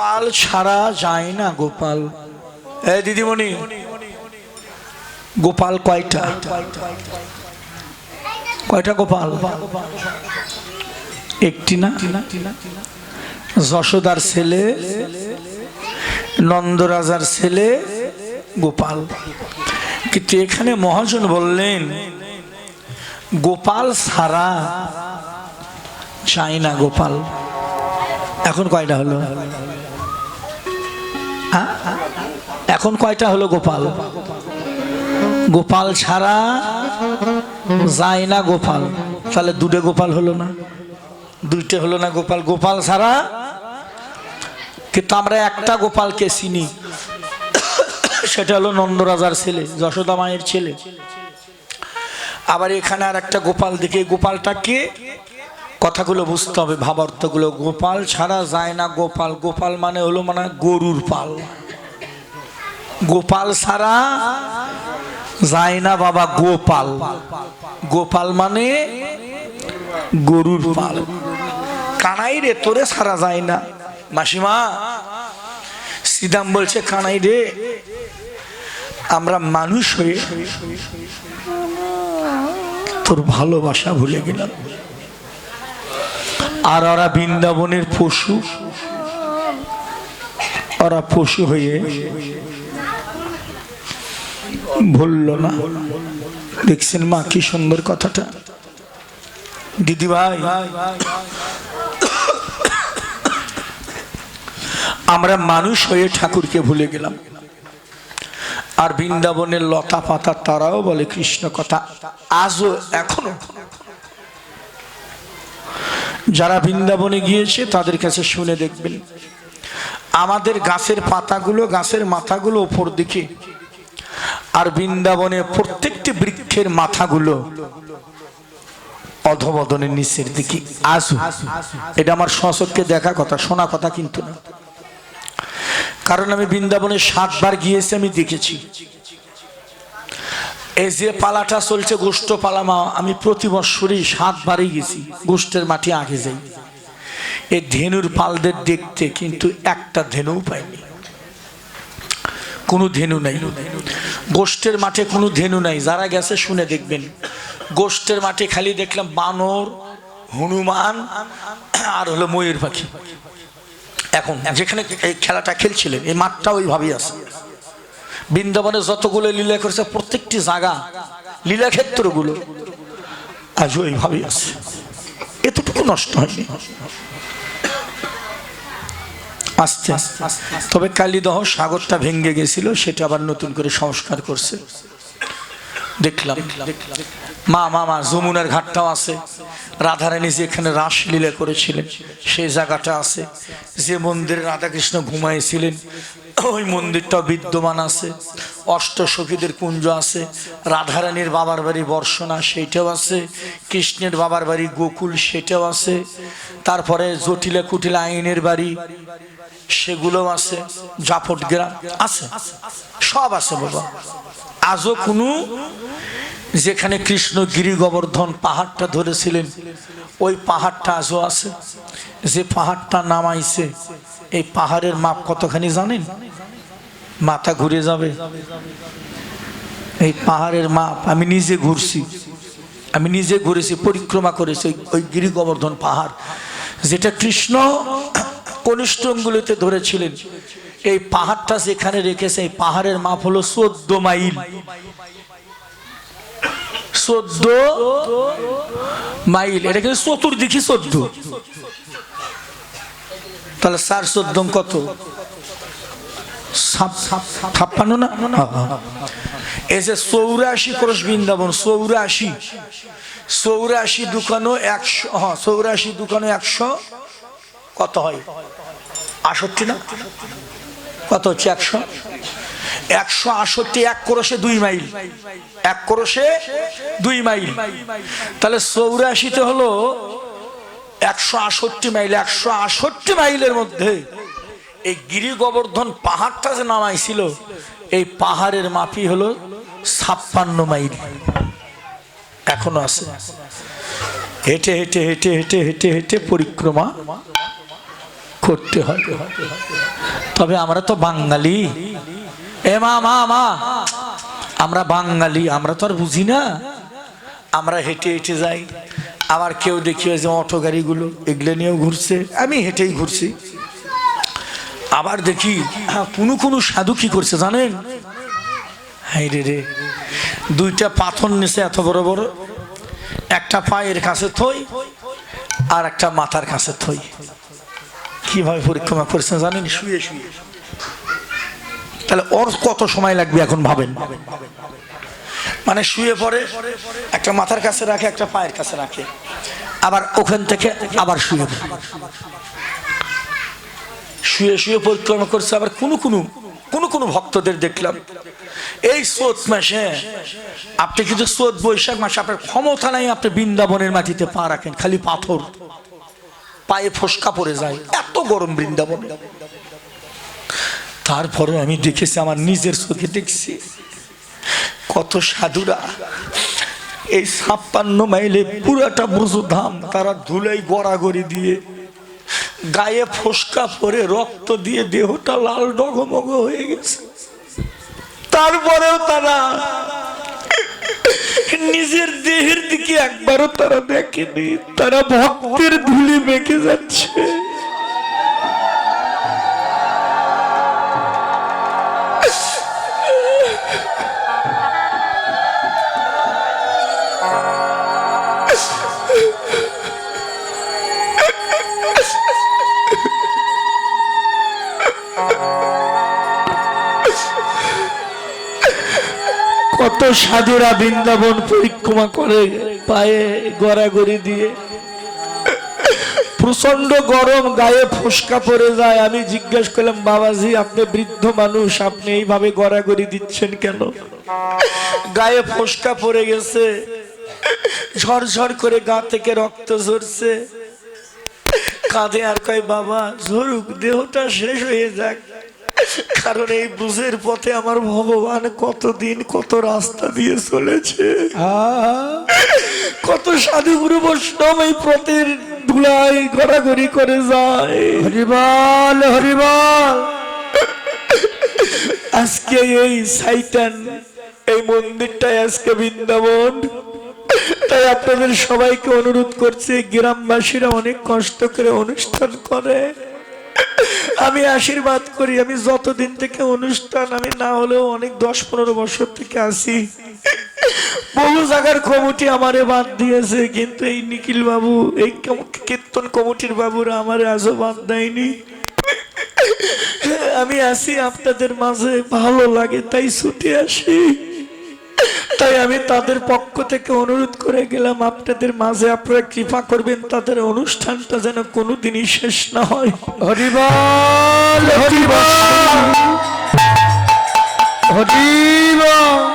গোপাল ছাড়া যায় না গোপাল। এ দিদিমণি, গোপাল কয়টা? কয়টা গোপাল? একটি না? যশোদার ছেলে, নন্দরাজার ছেলে, গোপাল। কিন্তু এখানে মহাজন বললেন, গোপাল সারা চাই না গোপাল। এখন কয়টা হলো? হ্যাঁ? এখন কয়টা হলো গোপাল? গোপাল ছাড়া যায় না গোপাল। তাহলে দুটো গোপাল হলো না? দুইটে হলো না গোপাল? গোপাল ছাড়া? কিন্তু আমরা একটা গোপালকে চিনি। সেটা হলো নন্দরাজার ছেলে, যশোদা মায়ের ছেলে। আবার এখানে আর একটা গোপাল দেখে। গোপালটাকে কথাগুলো বুঝতে হবে, ভাবার্থগুলো। গোপাল ছাড়া যায় না গোপাল। গোপাল মানে হলো মানে গরুর পাল। গোপাল ছাড়া যায় না বাবা গোপাল। গোপাল মানে গরুর পাল। কানাই রে, তোরে ছাড়া যায় না। মাসিমা সিদাম বলছে, কানাই রে, আমরা মানুষ হয়ে তোর ভালোবাসা ভুলে গেলাম। আর ওরা বৃন্দাবনের পশু, ওরা পশু হয়ে ভুলল না দেখছেন মা কি সুন্দর কথাটা? দিদি ভাই আমরা মানুষ হয়ে ঠাকুরকে ভুলে গেলাম। আর বৃন্দাবনের লতা পাতা তারাও বলে কৃষ্ণ কথা। আজও এখনও যারা বৃন্দাবনে গিয়েছে, তাদের কাছে শুনে দেখবেন। আমাদের গাছের পাতাগুলো, গাছের মাথাগুলো ওপর দিকে। আর বৃন্দাবনে প্রত্যেকটি বৃক্ষের মাথাগুলো অধবদনের নিচের দিকে। আসু। এটা আমার সচককে দেখা কথা, শোনা কথা কিন্তু না। কারণ আমি বৃন্দাবনে সাতবার গিয়েছি, আমি দেখেছি। এই যে পালাটা চলছে গোষ্ঠ পালামা আমি প্রতি বৎসরই সাতবারই গেছি, গোষ্ঠের মাটি আগে যাই। এই ধেনুর পালদের দেখতে কিন্তু একটা ধেনুও পাইনি। কোনো ধেনু নাই। গোষ্ঠের মাঠে কোনো ধেনু নাই। যারা গেছে শুনে দেখবেন। গোষ্ঠের মাঠে খালি দেখলাম বানর, হনুমান আর হলো ময়ূর পাখি। এখন যেখানে এই খেলাটা খেলছিলেন, এই মাঠটা ওইভাবেই আছে। বৃন্দাবনে যতগুলো লীলা করেছে, প্রত্যেকটি জায়গা লীলাক্ষেত্রগুলো আজ ওইভাবেই আছে। এতটুকু নষ্ট হয়নি। আস্তে আস্তে। তবে কালীদহ সাগরটা ভেঙে গেছিল, সেটা আবার নতুন করে সংস্কার করছে। দেখলাম। মা মা মা, যমুনার ঘাটটাও আছে। রাধারানী যে এখানে রাসলীলা করেছিলেন। সেই জায়গাটা আছে। যে মন্দিরে রাধাকৃষ্ণ ঘুমাইছিলেন, ওই মন্দিরটাও বিদ্যমান আছে। অষ্ট সখীদের কুঞ্জ আছে। রাধারানীর বাবার বাড়ি বর্ষণা সেইটাও আছে। কৃষ্ণের বাবার বাড়ি গোকুল, সেটাও আছে। তারপরে জটিলা কুটিলা আইনের বাড়ি সেগুলো আছে। জাফট গ্রাম আছে। সব আছে বাবা। আজও কোনো যেখানে কৃষ্ণ গিরি গোবর্ধন পাহাড়টা ধরেছিলেন, ওই পাহাড়টা আজও আছে। যে পাহাড়টা নামাইছে, এই পাহাড়ের মাপ কতখানি জানেন? মাথা ঘুরে যাবে। এই পাহাড়ের মাপ, আমি নিজে ঘুরছি। আমি নিজে ঘুরেছি, পরিক্রমা করেছি ওই- গিরি গোবর্ধন পাহাড়। যেটা কৃষ্ণ কনিষ্ঠগুলিতে ধরেছিলেন। এই পাহাড়টা যেখানে রেখেছে, এই পাহাড়ের মাপ হলো চোদ্দ মাইল। চোদ্দ মাইল। এটা কিন্তু চতুর্দিকে চোদ্দ। তাহলে চার চোদ্দ কত? ছাপ- ছাপ- ছাপ্পান্ন না? হ্যাঁ, হ্যাঁ। এই যে চৌরাশি ক্রোশ বৃন্দাবন চৌরাশি। চৌরাশি দোকানো একশো হ্যাঁ চৌরাশি দোকানো একশো কত হয়? আষট্টি না? কত হচ্ছে একশো? একশো আষট্টি এক ক্রোশে দুই মাইল। এক ক্রোশে দুই মাইল। তাহলে চৌরাশিতে হলো একশো আষট্টি মাইল। একশো আষট্টি মাইলের মধ্যে এই গিরি গোবর্ধন পাহাড়টা যে নামাইছিল, এই পাহাড়ের মাপি হলো ছাপ্পান্ন মাইল। এখনও আছে। হেঁটে হেঁটে হেঁটে হেঁটে হেঁটে হেঁটে পরিক্রমা করতে হয়। তবে আমরা তো বাঙালি। এ মা আমরা বাঙালি আমরা তো আর বুঝি না। আমরা হেঁটে হেঁটে যাই। আবার কেউ দেখি যে অটো গাড়িগুলো এগুলো নিয়েও ঘুরছে। আমি হেঁটেই ঘুরছি। আবার দেখি হ্যাঁ, কোনো কোনো সাধু কি করছে জানেন? হাই রে রে। দুইটা পাথর নিচে এত বড় বড়। একটা পায়ের কাছে থই আর একটা মাথার কাছে থই। কীভাবে পরিক্রমা করছেন জানেন? শুয়ে শুয়ে। তাহলে ওর কত সময় লাগবে এখন ভাবেন? মানে শুয়ে পড়ে, একটা মাথার কাছে রাখে, একটা পায়ের কাছে রাখে। আবার ওখান থেকে আবার শুয়ে শুয়ে শুয়ে পরিক্রমা করছে, আবার কোনো কোনো কোনো কোনো ভক্তদের দেখলাম। এই চোত মাসে, আপনি কিন্তু চোত বৈশাখ মাসে, আপনার ক্ষমতা নাই, আপনি বৃন্দাবনের মাটিতে পা রাখেন, খালি পাথর। পায়ে ফসকা পড়ে যায়, এত গরম বৃন্দাবনে। তারপরে আমি দেখেছি, আমার নিজের চোখে দেখছি। কত সাধুরা, এই ছাপ্পান্ন মাইলে পুরাটা বুঝু ধাম তারা ধুলাই গড়াগড়ি দিয়ে, গায়ে ফসকা পরে রক্ত দিয়ে দেহটা লাল ডগমগ হয়ে গেছে। তারপরেও তারা নিজের দেহের দিকে একবারও তারা দেখেনি, তারা ভক্তের ধুলি মেখে যাচ্ছে। কত সাধুরা বৃন্দাবন পরিক্রমা করে পায়ে গড়াগড়ি দিয়ে। প্রচণ্ড গরম, গায়ে ফসকা পড়ে যায়। আমি জিজ্ঞেস করলাম, বাবাজি, আপনি বৃদ্ধ মানুষ, আপনি এইভাবে গড়াগড়ি দিচ্ছেন কেন? গায়ে ফসকা পড়ে গেছে, ঝরঝর করে গা থেকে রক্ত ঝরছে। কাঁধে আর কয়, বাবা, ঝরুক, দেহটা শেষ হয়ে যাক। কারণ এই বুঝের পথে আমার ভগবান কতদিন কত রাস্তা দিয়ে চলেছে। কত সাধু গুরু বৈষ্ণব এই পথের ধুলাই ঘোরাঘুরি করে যায়। হরিবল হরিবল। আজকে এই সাইটান এই মন্দিরটাই আজকে বৃন্দাবন। তাই আপনাদের সবাইকে অনুরোধ করছি গ্রামবাসীরা অনেক কষ্ট করে অনুষ্ঠান করে। আমি আশীর্বাদ করি, আমি যতদিন থেকে অনুষ্ঠান, আমি না হলেও অনেক দশ পনেরো বছর থেকে আসি বহু জায়গার কমিটি আমারে বাদ দিয়েছে, কিন্তু এই নিখিল বাবু, এই কীর্তন কমিটির বাবুরা আমারে আজও বাদ দেয়নি। আমি আসি আপনাদের মাঝে, ভালো লাগে, তাই ছুটে আসি। তাই আমি তাদের পক্ষ থেকে অনুরোধ করে গেলাম আপনাদের মাঝে আপনারা কৃপা করবেন তাদের অনুষ্ঠানটা যেন কোনোদিনই শেষ না হয়। হরিবল হরিবল। হরিবল।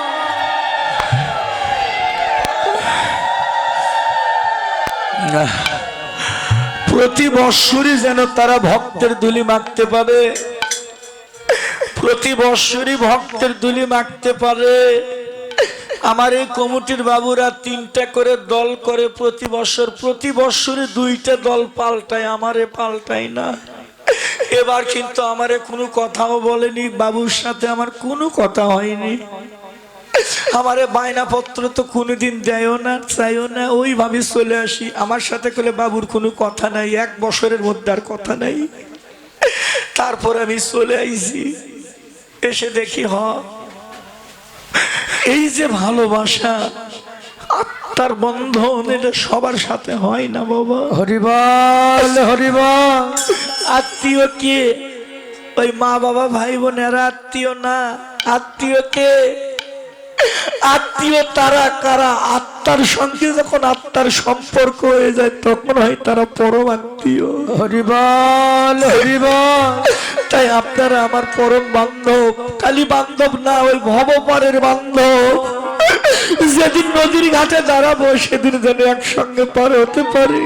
প্রতি বৎসরই যেন তারা ভক্তের দুলি মাখতে পারে। প্রতি বৎসরই ভক্তের দুলি মাখতে পারে। আমার এই কমিটির বাবুরা তিনটা করে দল করে প্রতি বছর, প্রতি বছরে দুইটা দল পাল্টায়, আমারে পাল্টায় না। এবার কিন্তু আমারে কোনো কথাও বলেনি, বাবুর সাথে আমার কোনো কথা হয়নি। আমারে বায়না পত্র তো কোনোদিন দেয়ও না, চাইও না, ওইভাবে চলে আসি। আমার সাথে করে বাবুর কোনো কথা নাই, এক বছরের মধ্যে আর কথা নাই। তারপর আমি চলে আইছি। এসে দেখি হ এই যে ভালোবাসা আত্মার বন্ধন এটা সবার সাথে হয় না বাবা। হরিবাল হরিবল আত্মীয় কে? ওই মা বাবা ভাই বোনেরা আত্মীয় না? আত্মীয় কে? আত্মীয় তারা কারা আত্মার সঙ্গে যখন আত্মার সম্পর্ক হয়ে যায় তখন হয় তারা পরম আত্মীয়। হরিবল হরিবল তাই আপনারা আমার পরম বান্ধব খালি বান্ধব না ওই ভবপারের বান্ধব। যেদিন নদীর ঘাটে দাঁড়াবো সেদিন যেন একসঙ্গে পার হতে পারে।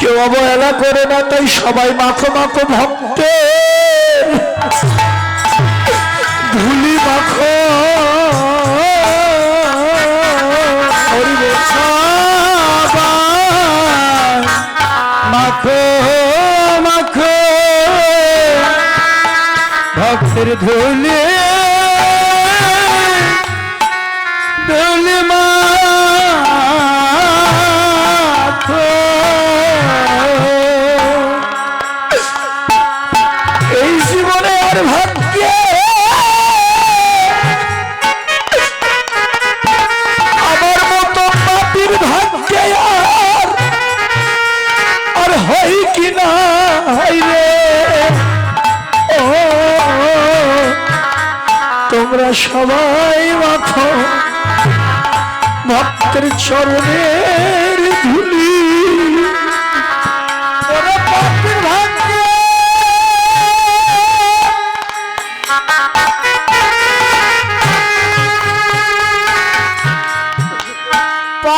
কেউ অবহেলা করে না তাই সবাই মাখো মাখো ভক্তে ধুলে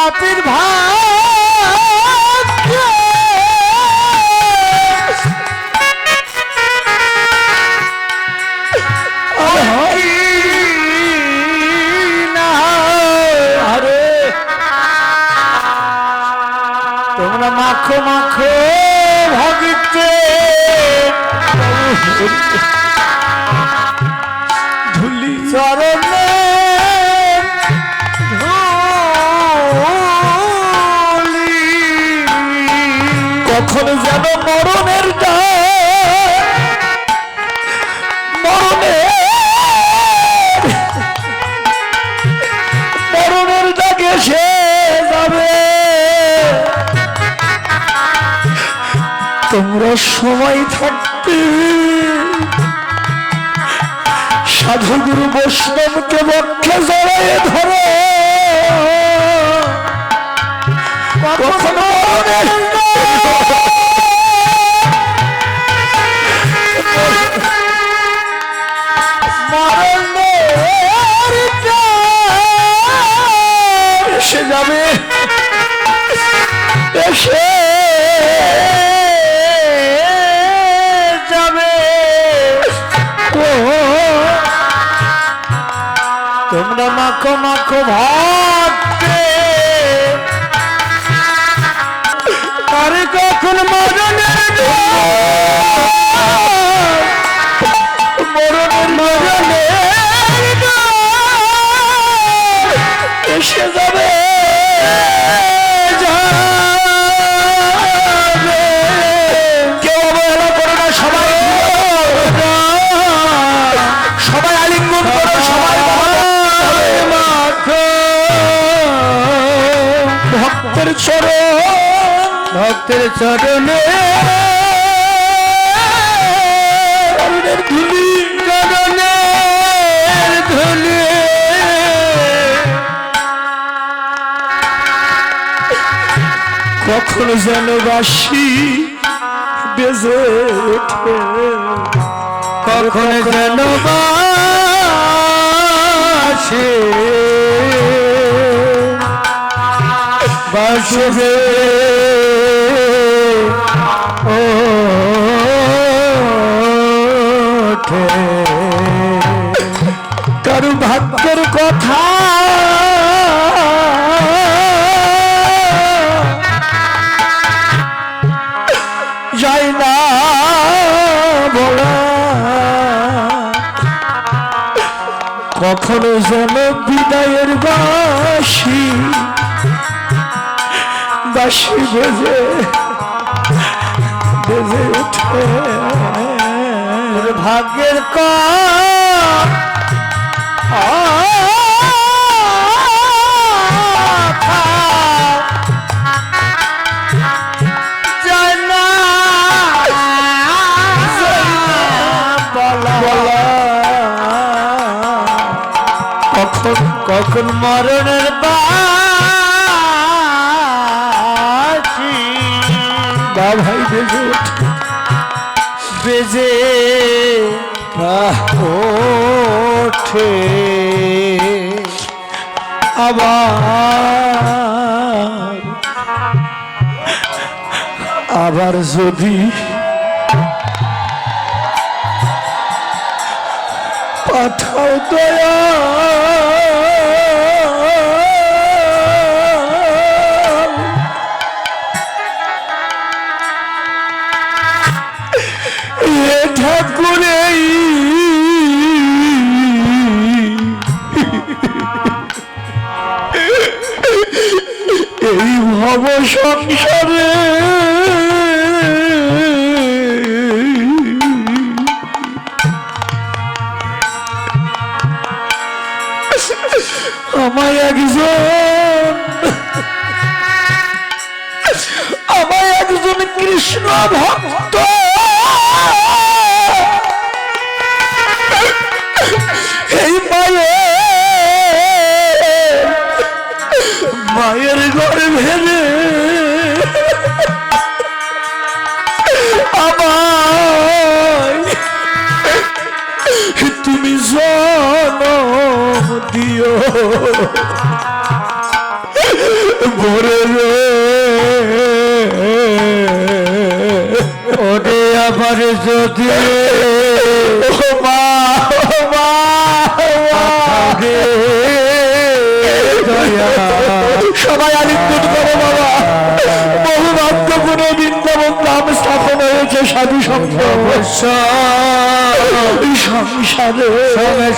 পাপির ভাগ্য কখন যেন মরণের মরণের মরণের ডাকে সে যাবে। তোমরা সময় থাকতে সাধুগুরু বৈষ্ণবকে বক্ষে জড়াই ধরো। কখনো এসে এসে যাবে। তোমরা মাখো মাখো ভাবতে। আরে কখন মরণের ভক্তের চরণে। ধুলি। চরণের ধুলি। কখন যেন বাসি বেজে ওঠে। কখন যেন বাসে বাসবে ভাগ্যের কথা। যাই না বলা। কখনো যেন বিদায়ের বাসি বাসি বেজে বেজে ওঠে। ভাগ্যের কখন কখন মরণের বাসি বা ভাই বেজে বেজে ওঠে আবার আবার যদি পাঠাও দয়া। ভব সংসারে আমায় একজন আমায় একজন কৃষ্ণ ভক্ত ভরে রে ওরে আবার যদি সবাই আলিঙ্গন করো বাবা। বহু ভাগ্যপূর্ণ বৃন্দাবন নাম স্থাপন হয়েছে সাধু সঙ্গ। সংসারে। আরে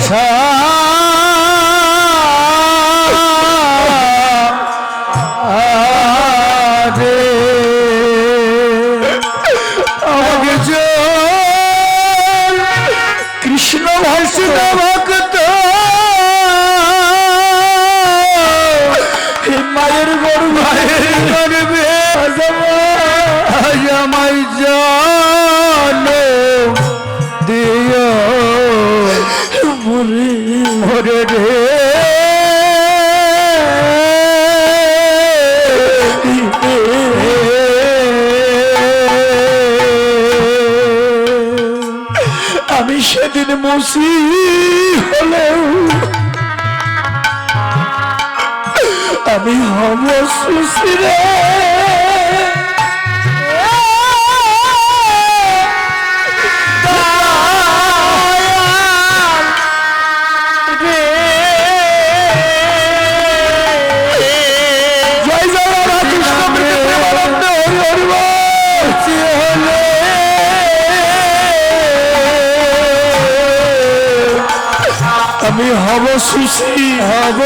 কৃষ্ণ মুসি হলেও আমি হব সুশী হব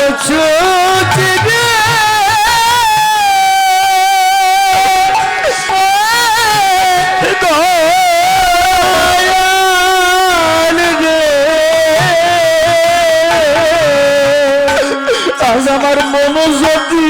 আজ আমার মনোজ্যোতি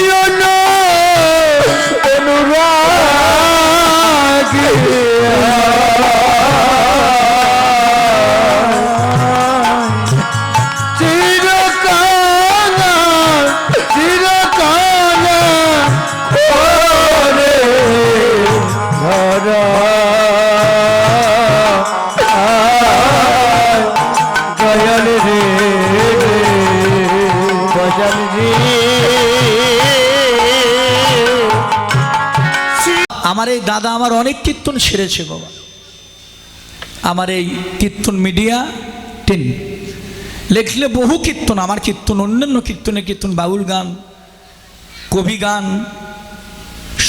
দাদা আমার অনেক কীর্তন সেরেছে বাবা। আমার এই কীর্তন মিডিয়া টেন। লেখলে বহু কীর্তন আমার কীর্তন অন্যান্য কীর্তনের কীর্তন বাউল গান কবি গান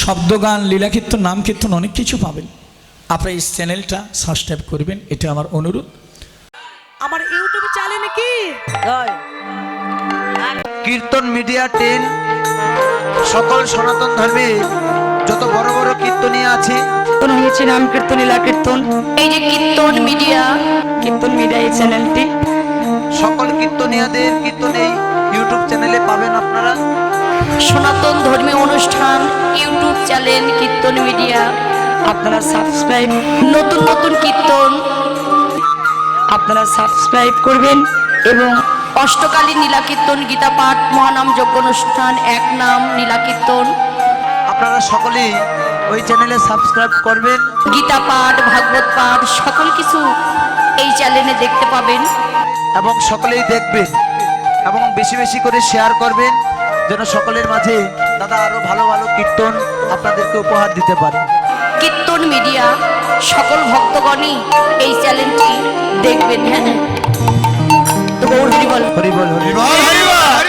শব্দ গান লীলা কীর্তন নাম কীর্তন অনেক কিছু পাবেন। আপনার এই চ্যানেলটা সাবস্ক্রাইব করবেন এটা আমার অনুরোধ। আমার ইউটিউব চ্যানেলে কি? কীর্তন মিডিয়া টেন সকল সনাতন ধর্মে যত বড় বড় কীর্তনীয় আছে। কীর্তন হয়েছে নাম কীর্তন লীলা কীর্তন। এই যে কীর্তন মিডিয়া। কীর্তন মিডিয়া এই চ্যানেলটি। সকল কীর্তনীয়দের কীর্তন এই ইউটিউব চ্যানেলে পাবেন আপনারা। সনাতন ধর্মীয় অনুষ্ঠান ইউটিউব চ্যানেল কীর্তন মিডিয়া। আপনারা সাবস্ক্রাইব নতুন নতুন কীর্তন আপনারা সাবস্ক্রাইব করবেন এবং অষ্টকালী নীলা কীর্তন গীতা পাঠ মহানাম যজ্ঞ অনুষ্ঠান এক নাম নীলা কীর্তন। আপনারা সকলেই ওই চ্যানেলে সাবস্ক্রাইব করবেন। গীতা পাঠ ভাগবত পাঠ সকল কিছু এই চ্যানেলে দেখতে পাবেন। এবং সকলেই দেখবেন এবং বেশি বেশি করে শেয়ার করবেন যেন সকলের মাঝে দাদা আরও ভালো ভালো কীর্তন আপনাদেরকে উপহার দিতে পারে। কীর্তন মিডিয়া সকল ভক্তগণই এই চ্যানেলটি দেখবেন হ্যাঁ। তো গৌর হরি বল। হরি বল হরি বল।